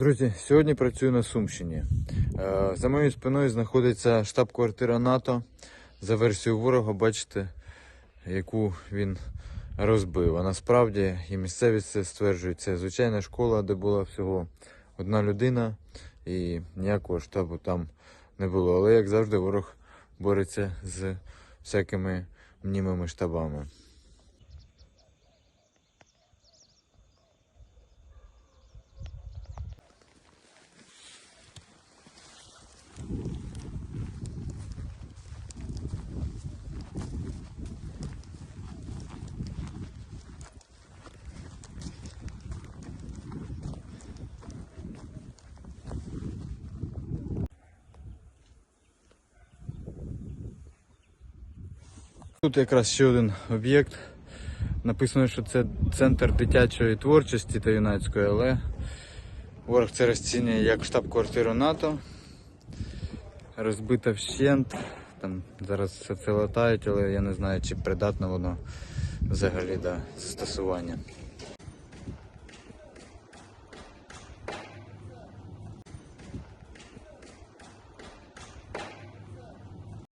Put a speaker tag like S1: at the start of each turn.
S1: Друзі, сьогодні працюю на Сумщині. Е, За моєю спиною знаходиться штаб-квартира НАТО. За версією ворога, бачите, яку він розбив. А насправді і місцевість це стверджує, це звичайна школа, де була всього одна людина, і ніякого штабу там не було. Але як завжди, ворог бореться з всякими мнімими штабами. Тут якраз ще один об'єкт. Написано, що це центр дитячої творчості та юнацької, але ворог це розцінює як штаб-квартиру НАТО. Розбита вщент. Там зараз все це латають, але я не знаю, чи придатно воно взагалі до застосування.